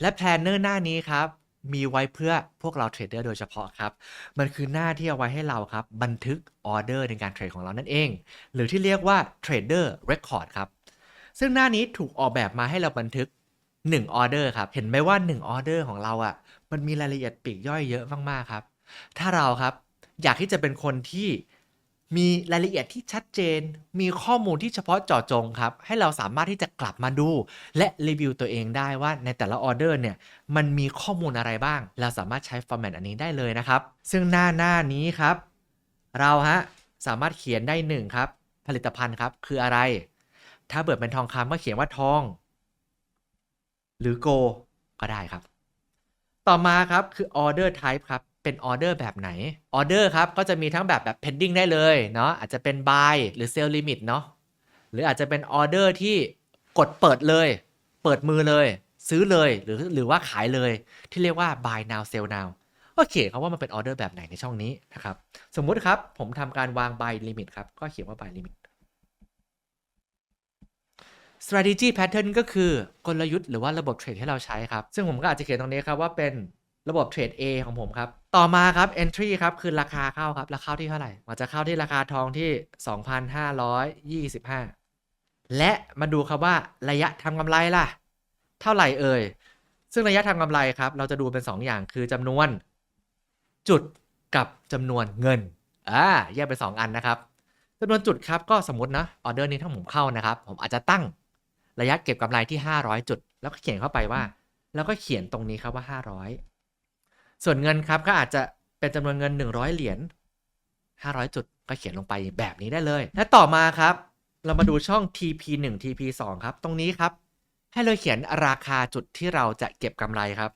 และแพลนเนอร์หน้านี้ครับ มีไว้เพื่อพวกเราเทรดเดอร์โดยเฉพาะครับ มันคือหน้าที่เอาไว้ให้เราครับ บันทึกออเดอร์ในการเทรดของเรานั่นเอง หรือที่เรียกว่า Trader Record คอร์ดครับ ซึ่งหน้านี้ถูกออกแบบมาให้เราบันทึก1ออเดอร์ครับ เห็นไหมว่า1ออเดอร์ของเราอะ่ะ มันมีรายละเอียดปีกย่อยเยอะมากๆครับ ถ้าเราครับ อยากที่จะเป็นคนที่ มีรายละเอียดที่ชัดเจน มีข้อมูลที่เฉพาะเจาะจงครับ ให้เราสามารถที่จะกลับมาดู และรีวิวตัวเองได้ว่าในแต่ละออเดอร์เนี่ยมันมีข้อมูลอะไรบ้าง เราสามารถใช้ฟอร์แมตอันนี้ได้เลยนะครับ ซึ่งหน้าหน้านี้ครับ เราฮะสามารถเขียนได้หนึ่งครับ ผลิตภัณฑ์ครับคืออะไร ถ้าเบิดเป็นทองคำก็เขียนว่าทอง หรือโก ก็ได้ครับ ต่อมาครับคือ order type ครับ เป็นออเดอร์แบบไหนออเดอร์ครับก็จะมีทั้งแบบแบบ pending ได้เลยเนาะอาจจะเป็น buy หรือ sell limit เนาะหรืออาจจะเป็นออเดอร์ที่กดเปิดเลย เปิดมือเลย ซื้อเลยหรือหรือว่าขายเลย ที่เรียกว่า buy now sell now ก็เขียนครับว่ามันเป็นออเดอร์แบบไหนในช่องนี้นะครับ สมมุติครับ ผมทำการวาง buy limit ครับ ก็เขียนว่า buy limit strategy pattern ก็คือกลยุทธ์หรือว่าระบบเทรดที่เราใช้ครับ ซึ่งผมก็อาจจะเขียนตรงนี้ครับว่าเป็น ระบบเทรด A ของผมครับ ต่อมาครับ entry ครับ คือราคาเข้าครับ ราคาที่เท่าไหร่มันจะเข้าที่ราคาทองที่ 2,525 และมาดูครับว่าระยะทำกำไรล่ะ เท่าไหร่เอ่ย ซึ่งระยะทำกำไรครับ เราจะดูเป็น 2 อย่างคือจำนวน จุดกับจำนวนเงิน อ่า แยกเป็น 2 อันนะครับจำนวนจุดครับ ก็สมมตินะ ออเดอร์นี้ถ้าผมเข้านะครับ ผมอาจจะตั้งระยะเก็บกำไรที่ 500 จุด แล้วก็เขียนเข้าไปว่า แล้วก็เขียนตรงนี้ครับว่า 500 ส่วนเงินครับก็อาจจะเป็นจำนวนเงิน 100 เหรียญ500 จุดก็เขียนลงไปแบบนี้ได้เลย และต่อมาครับ เรามาดูช่อง TP1 TP2 ครับ ตรงนี้ครับ ให้เราเขียนราคาจุดที่เราจะเก็บกำไรครับ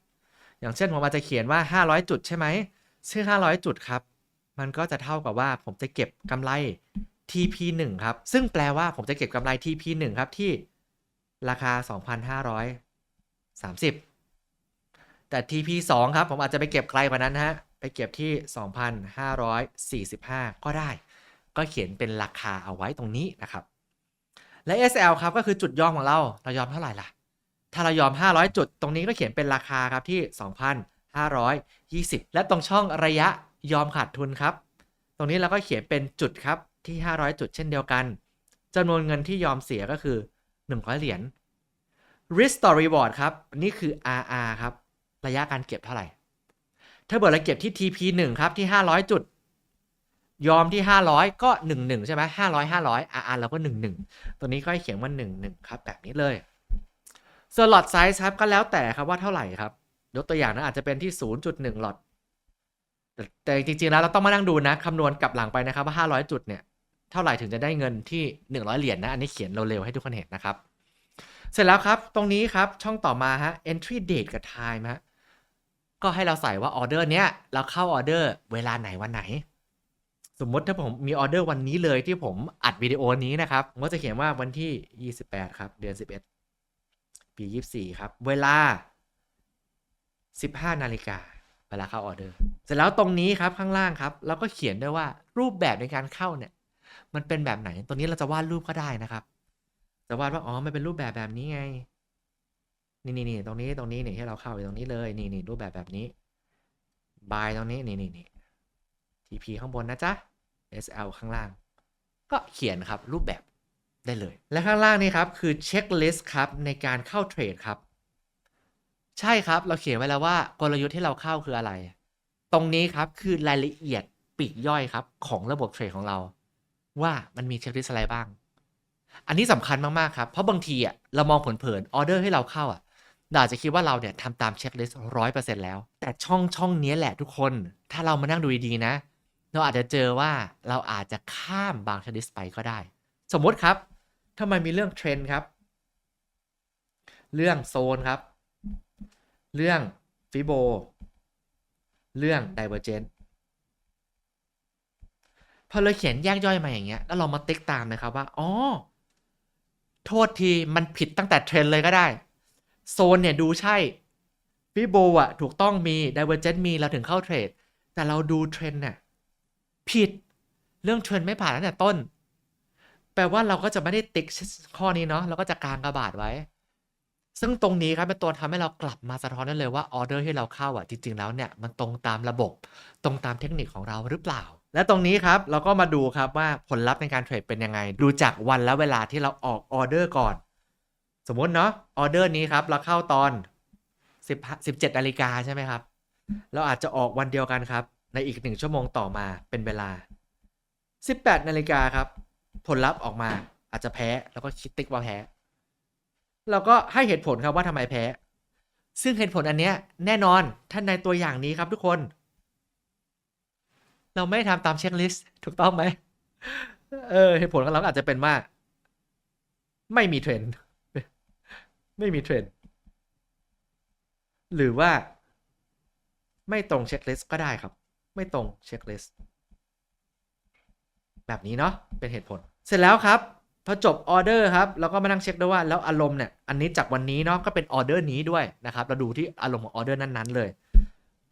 อย่างเช่นผมอาจจะเขียนว่า 500 จุดใช่ไหมซึ่ง500 จุดครับ มันก็จะเท่ากับว่าผมจะเก็บกำไร TP1 ครับ ซึ่งแปลว่าผมจะเก็บกำไร TP1 ครับที่ราคา 2,530 แต่ TP2 ครับ ผมอาจจะไปเก็บไกลกว่านั้นฮะ ไปเก็บที่ 2,545 ก็ได้ ก็เขียนเป็นราคาเอาไว้ตรงนี้นะครับ และ SL ครับ ก็คือจุดยอมของเรา เรายอมเท่าไหร่ล่ะ ถ้าเรายอม 500 จุด ตรงนี้ก็เขียนเป็นราคาครับที่ 2,520 และตรงช่องระยะยอมขาดทุนครับ ตรงนี้เราก็เขียนเป็นจุดครับที่ 500 จุดเช่นเดียวกันจำนวนเงินที่ยอมเสียก็คือ 100 เหรียญ risk to reward ครับ นี่คือ RR ครับ ระยะการเก็บเท่าไหร่ ถ้าเบิดเราเก็บที่ TP 1ครับที่ 500 จุด ยอมที่ 500 ก็ 11 ใช่ไหม500 500 RR เราก็ 11 ตัวนี้ก็ให้เขียนว่า 11 ครับ แบบนี้เลยส่วน lot size ครับก็แล้วแต่ครับว่าเท่าไหร่ครับยกตัวอย่างนะอาจจะเป็นที่ 0.1 lot แต่แต่จริงๆแล้วเราต้องมานั่งดูนะคำนวณกลับหลังไปนะครับว่า 500 จุดเนี่ยเท่าไหร่ถึงจะได้เงินที่ 100 เหรียญนนะอันนี้เขียนเร็วๆให้ทุกคนเห็นนะครับ เสร็จแล้วครับตรงนี้ครับช่องต่อมาฮะ entry date กับ time ฮะ ก็ให้เราใส่ว่าออเดอร์เนี้ยเราเข้าออเดอร์เวลาไหนวันไหน สมมติถ้าผมมีออเดอร์วันนี้เลยที่ผมอัดวิดีโอนี้นะครับผมก็จะเขียนว่าวันที่ 28 ครับ เดือน 11 ปี 24 ครับ เวลา 15 นาฬิกาเวลาเข้าออเดอร์ เสร็จแล้วตรงนี้ครับข้างล่างครับเราก็เขียนด้วยว่ารูปแบบในการเข้าเนี่ยมันเป็นแบบไหนตรงนี้เราจะวาดรูปก็ได้นะครับ จะวาดว่าอ๋อมันเป็นรูปแบบแบบนี้ไง นี่นี่นี่ตรงนี้ตรงนี้นี่ให้เราเข้าไปตรงนี้เลยนี่นี่รูปแบบแบบนี้บายตรงนี้นี่นี่นี่ TP ข้างบนนะจ๊ะ SL ข้างล่าง ก็เขียนครับรูปแบบได้เลย และข้างล่างนี่ครับคือเช็คลิสต์ครับในการเข้าเทรดครับ ใช่ครับเราเขียนไว้แล้วว่ากลยุทธ์ที่เราเข้าคืออะไร ตรงนี้ครับคือรายละเอียดปีกย่อยครับของระบบเทรดของเรา ว่ามันมีเช็คลิสต์อะไรบ้าง อันนี้สำคัญมากๆครับเพราะบางทีอะเรามองเผินๆออเดอร์ให้เราเข้าอะ เราอาจจะคิดว่าเราเนี่ยทำตามเช็คลิสต์ร้อยเปอร์เซ็นต์แล้ว แต่ช่องช่องนี้แหละทุกคน ถ้าเรามานั่งดูดีๆนะ เราอาจจะเจอว่าเราอาจจะข้ามบางเช็คลิสต์ไปก็ได้ สมมติครับถ้ามันมีเรื่องเทรนด์ครับ เรื่องโซนครับ เรื่องฟิโบ เรื่อง Divergent พอเราเขียนแยกย่อยมาอย่างเงี้ย แล้วเรามาติ๊กตามนะครับว่า อ๋อ โทษทีมันผิดตั้งแต่เทรนเลยก็ได้ โซนเนี่ยดูใช่ฟิโบอะถูกต้องมี Divergent มีเราถึงเข้าเทรด แต่เราดูเทรนด์น่ะผิดเรื่องเทรนด์ไม่ผ่านตั้งแต่ต้น แปลว่าเราก็จะไม่ได้ติ๊กข้อนี้เนาะเราก็จะกางกระบาดไว้ ซึ่งตรงนี้ครับเป็นตัวทำให้เรากลับมาสะท้อนได้เลยว่าออเดอร์ที่เราเข้าอะจริง ๆ แล้วเนี่ยมันตรงตามระบบ ตรงตามเทคนิคของเราหรือเปล่า และตรงนี้ครับเราก็มาดูครับว่าผลลัพธ์ในการเทรดเป็นยังไง ดูจากวันและเวลาที่เราออกออเดอร์ก่อน สมมติเนาะออเดอร์นี้ครับ เราเข้าตอน10 17นาฬิกาใช่ไหมครับ เราอาจจะออกวันเดียวกันครับ ในอีกหนึ่งชั่วโมงต่อมาเป็นเวลา 18นาฬิกาครับ ผลลัพธ์ออกมาอาจจะแพ้แล้วก็คิดติ๊กว่าแพ้เราก็ให้เหตุผลครับว่าทำไมแพ้ ซึ่งเหตุผลอันเนี้ยแน่นอนท่านในตัวอย่างนี้ครับทุกคน เราไม่ทำตามเช็คลิสต์ถูกต้องไหมเออเหตุผลของเราอาจจะเป็นว่า ไม่มีเทรนด์ ไม่มีเทรนด์หรือว่าไม่ตรงเช็คลิสต์ก็ได้ครับ ไม่ตรงเช็คลิสต์แบบนี้เนาะเป็นเหตุผล เสร็จแล้วครับพอจบออเดอร์ครับเราก็มานั่งเช็คด้วยว่าแล้วอารมณ์เนี่ยอันนี้จากวันนี้เนาะก็เป็นออเดอร์นี้ด้วยนะครับเราดูที่อารมณ์ของออเดอร์นั้นๆเลย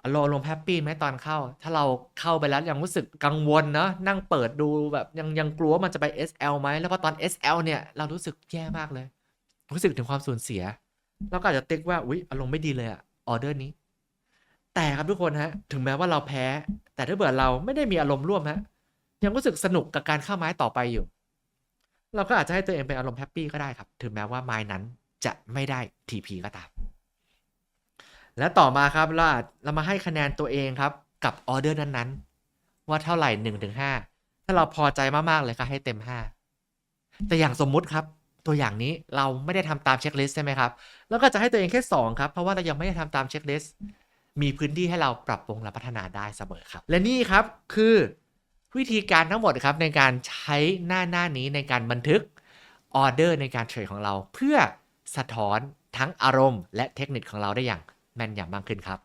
อารมณ์แฮปปี้ไหมตอนเข้า ถ้าเราเข้าไปแล้วยังรู้สึกกังวลเนาะนั่งเปิดดูแบบยังยังกลัวว่ามันจะไป SL ไหมแล้วพอตอน SL เนี่ยเรารู้สึกแย่มากเลย รู้สึกถึงความสูญเสีย เราก็อาจจะติ๊กว่าอุ๊ยอารมณ์ไม่ดีเลยอะออเดอร์นี้ แต่ครับทุกคนฮะ ถึงแม้ว่าเราแพ้ แต่ถ้าเบื่อเราไม่ได้มีอารมณ์ร่วมฮะ ยังรู้สึกสนุกกับการเข้าไม้ต่อไปอยู่ เราก็อาจจะให้ตัวเองเป็นอารมณ์แฮปปี้ก็ได้ครับ ถึงแม้ว่าไม้นั้นจะไม่ได้ TP ก็ตาม และต่อมาครับเราอาจเรามาให้คะแนนตัวเองครับ กับออเดอร์นั้นๆ ว่าเท่าไหร่1นถึงหถ้าเราพอใจมากๆเลยก็ให้เต็ม 5 แต่อย่างสมมุติครับ ตัวอย่างนี้เราไม่ได้ทำตามเช็คลิสต์ใช่ไหมครับ แล้วก็จะให้ตัวเองแค่ 2 ครับ เพราะว่าเรายังไม่ได้ทำตามเช็คลิสต์มีพื้นที่ให้เราปรับปรุงและพัฒนาได้เสมอครับ และนี่ครับคือวิธีการทั้งหมดครับในการใช้หน้าหน้านี้ในการบันทึกออเดอร์ในการเทรดของเรา เพื่อสะท้อนทั้งอารมณ์และเทคนิคของเราได้อย่างแม่นยำมากขึ้นครับ